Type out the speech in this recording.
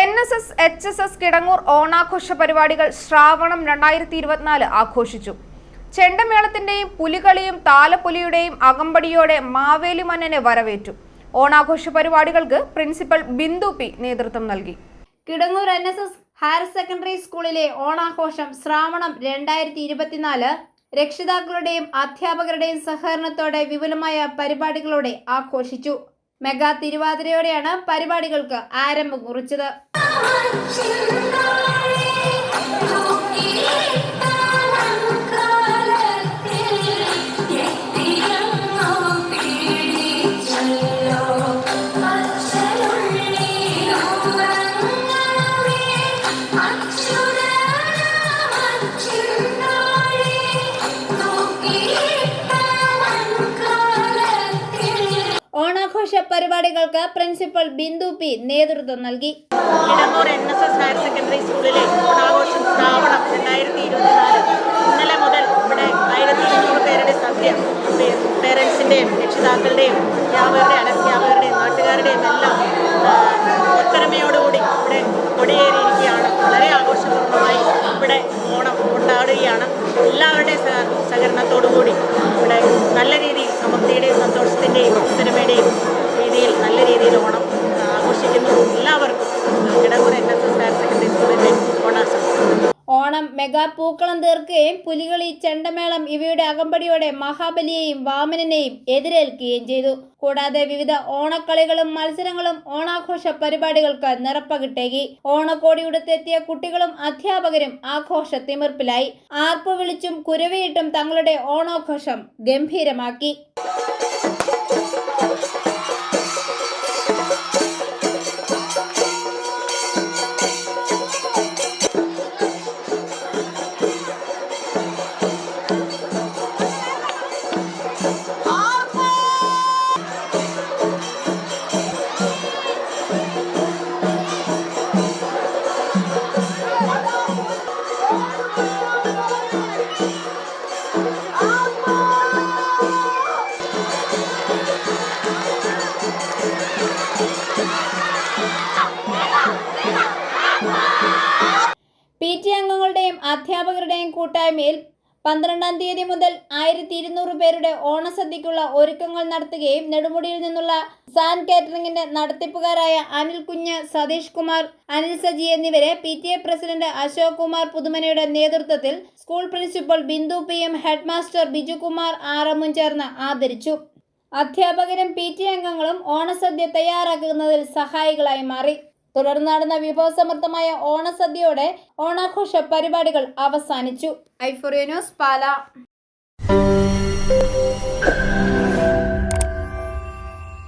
N S S H S S Kidangoor ഓണാഘോഷ പരിപാടികൾ ശ്രാവണം രണ്ടായിരത്തി ഇരുപത്തിനാല് ആഘോഷിച്ചു. ചെണ്ടമേളത്തിന്റെയും പുലികളിയും താലപ്പൊലിയുടെയും അകമ്പടിയോടെ മാവേലി മന്നനെ വരവേറ്റു. ഓണാഘോഷ പരിപാടികൾക്ക് പ്രിൻസിപ്പൽ ബിന്ദു പി നേതൃത്വം നൽകി. Kidangoor N S S higher secondary സ്കൂളിലെ ഓണാഘോഷം ശ്രാവണം രണ്ടായിരത്തി ഇരുപത്തിനാല് രക്ഷിതാക്കളുടെയും അധ്യാപകരുടെയും സഹകരണത്തോടെ വിപുലമായ പരിപാടികളോടെ ആഘോഷിച്ചു. മെഗാ തിരുവാതിരയോടെയാണ് പരിപാടികൾക്ക് ആരംഭം കുറിച്ചത്. ഓണാഘോഷ പരിപാടികൾക്ക് പ്രിൻസിപ്പൽ ബിന്ദു പി നേതൃത്വം നൽകി. Edamoor N S S higher secondary സ്കൂളിലെ ഓണാഘോഷം ശ്രാവണം രണ്ടായിരത്തി ഇരുപത്തിനാല് ഇന്നലെ മുതൽ ഇവിടെ ആയിരത്തി ഇരുന്നൂറ് പേരുടെ സദ്യ പേരൻസിന്റെയും രക്ഷിതാക്കളുടെയും അധ്യാപകരുടെ അനധ്യാപകരുടെയും നാട്ടുകാരുടെയും എല്ലാം ഒത്തൊരുമയോടുകൂടി ഇവിടെ കൊടിയേറിയിരിക്കുകയാണ്. വളരെ ആഘോഷപൂർണമായി ഇവിടെ ഓണം കൊണ്ടാടുകയാണ്. എല്ലാവരുടെയും സഹ- സഹകരണത്തോടുകൂടി ഇവിടെ നല്ല രീതിയിൽ സമൃദ്ധിയുടെയും ഓണം മെഗാ പൂക്കളം തീർക്കുകയും പുലികളി ചെണ്ടമേളം ഇവയുടെ അകമ്പടിയോടെ മഹാബലിയെയും വാമനനെയും എതിരേൽക്കുകയും ചെയ്തു. കൂടാതെ വിവിധ ഓണക്കളികളും മത്സരങ്ങളും ഓണാഘോഷ പരിപാടികൾക്ക് നിറപ്പകിട്ടേകി ഓണക്കോടിയുടുത്തെത്തിയ കുട്ടികളും അധ്യാപകരും ആഘോഷ തിമിർപ്പിലായി ആർപ്പ് വിളിച്ചും കുരവിയിട്ടും തങ്ങളുടെ ഓണാഘോഷം ഗംഭീരമാക്കി. അധ്യാപകരുടെയും കൂട്ടായ്മയിൽ പന്ത്രണ്ടാം തീയതി മുതൽ ആയിരത്തി ഇരുന്നൂറ് പേരുടെ ഓണസദ്യക്കുള്ള ഒരുക്കങ്ങൾ നടത്തുകയും നെടുമുടിയിൽ നിന്നുള്ള സാൻ കാറ്ററിംഗിന്റെ നടത്തിപ്പുകാരായ അനിൽ കുഞ്ഞ് സതീഷ് കുമാർ അനിൽ സജി എന്നിവരെ P T A president Ashok Kumar പുതുമനയുടെ നേതൃത്വത്തിൽ school principal Bindu P M head master Bijukumar ആറമ്മും ചേർന്ന് ആദരിച്ചു. അധ്യാപകരും പി ടി അംഗങ്ങളും ഓണസദ്യ തയ്യാറാക്കുന്നതിൽ സഹായികളായി മാറി. തുടർന്ന് നടന്ന വിഭവസമൃദ്ധമായ ഓണസദ്യയോടെ ഓണാഘോഷ പരിപാടികൾ അവസാനിച്ചു. ഐഫോറിയ ന്യൂസ് പാല.